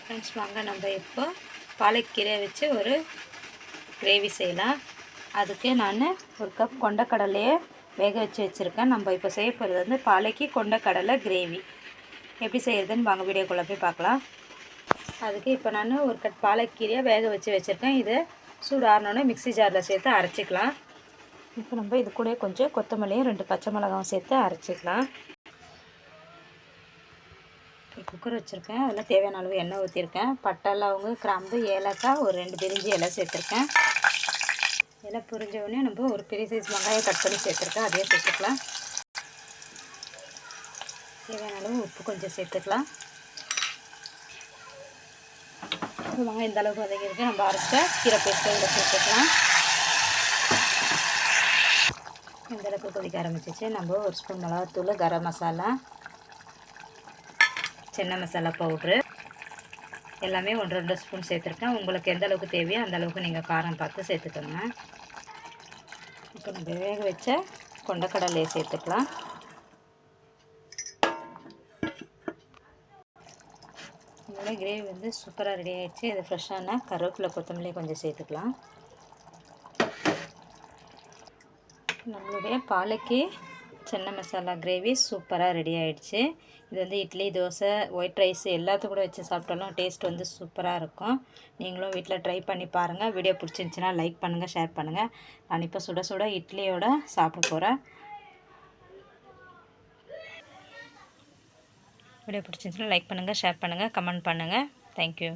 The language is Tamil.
ஃப்ரெண்ட்ஸ் வாங்க நம்ம இப்போ பாலைக்கீரை வச்சு ஒரு கிரேவி செய்யலாம். அதுக்கு நான் ஒரு கப் கொண்டக்கடலையை வேக வச்சு வச்சுருக்கேன். நம்ம இப்போ செய்ய போகிறது வந்து பாலைக்கு கொண்டக்கடலை கிரேவி எப்படி செய்கிறதுன்னு வாங்க வீடியோக்குள்ளே போய் பார்க்கலாம். அதுக்கு இப்போ நான் ஒரு கட் பாலைக்கீரையை வேக வச்சு வச்சுருக்கேன். இதை சூடு ஆறினோடனே மிக்ஸி ஜாரில் சேர்த்து அரைச்சிக்கலாம். இப்போ நம்ம இது கூட கொஞ்சம் கொத்தமல்லியும் ரெண்டு பச்சை மிளகாவும் சேர்த்து அரைச்சிக்கலாம். குக்கர் வச்சுருக்கேன். அதில் தேவையான அளவு எண்ணெய் ஊற்றிருக்கேன். பட்டை லவங்கு கிராம்பு ஏலக்காய் ஒரு ரெண்டு பிரிஞ்சு இலை சேர்த்துருக்கேன். இலை புரிஞ்ச உடனே நம்ம ஒரு பெரிய சைஸ் வெங்காயம் கட் பண்ணி சேர்த்துருக்கேன். அதையே சேர்த்துக்கலாம். தேவையான அளவு உப்பு கொஞ்சம் சேர்த்துக்கலாம். வெங்காயம் இந்த அளவுக்கு வதங்கியிருக்கு. நம்ம அரைச்ச கீரை பேஸ்ட்டை இதில் சேர்த்துக்கலாம். இந்த அளவுக்கு கொதிக்க ஆரம்பிச்சிச்சு. நம்ம ஒரு ஸ்பூன் மிளகாத்தூள் கரம் மசாலா. சின்ன மசாலா பவுட்ரு எல்லாமே ஒன்று ரெண்டு ஸ்பூன் சேர்த்துருக்கேன். உங்களுக்கு எந்த அளவுக்கு தேவையோ அந்த அளவுக்கு நீங்கள் காரம் பார்த்து சேர்த்துக்கோங்க. இப்போ நம்ம வேக வச்ச கொண்டக்கடலையை சேர்த்துக்கலாம். நம்மளோட கிரேவி வந்து சூப்பராக ரெடி ஆகிடுச்சு இது ஃப்ரெஷ்ஷான கருவேப்பிலை கொத்தமல்லி கொஞ்சம் சேர்த்துக்கலாம். நம்மளுடைய பாலைக்கு சென்னை மசாலா கிரேவி சூப்பராக ரெடி ஆகிடுச்சு இது வந்து இட்லி தோசை ஒயிட் ரைஸ் எல்லாத்து கூட வச்சு சாப்பிட்டாலும் டேஸ்ட் வந்து சூப்பராக இருக்கும். நீங்களும் வீட்டில் ட்ரை பண்ணி பாருங்கள் வீடியோ பிடிச்சிருந்துச்சின்னா லைக் பண்ணுங்கள் ஷேர் பண்ணுங்கள் நான் இப்போ சுட சுட இட்லியோட சாப்பிட போகிறேன் வீடியோ பிடிச்சிருந்துச்சின்னா லைக் பண்ணுங்கள் ஷேர் பண்ணுங்கள் கமெண்ட் பண்ணுங்கள் தேங்க்யூ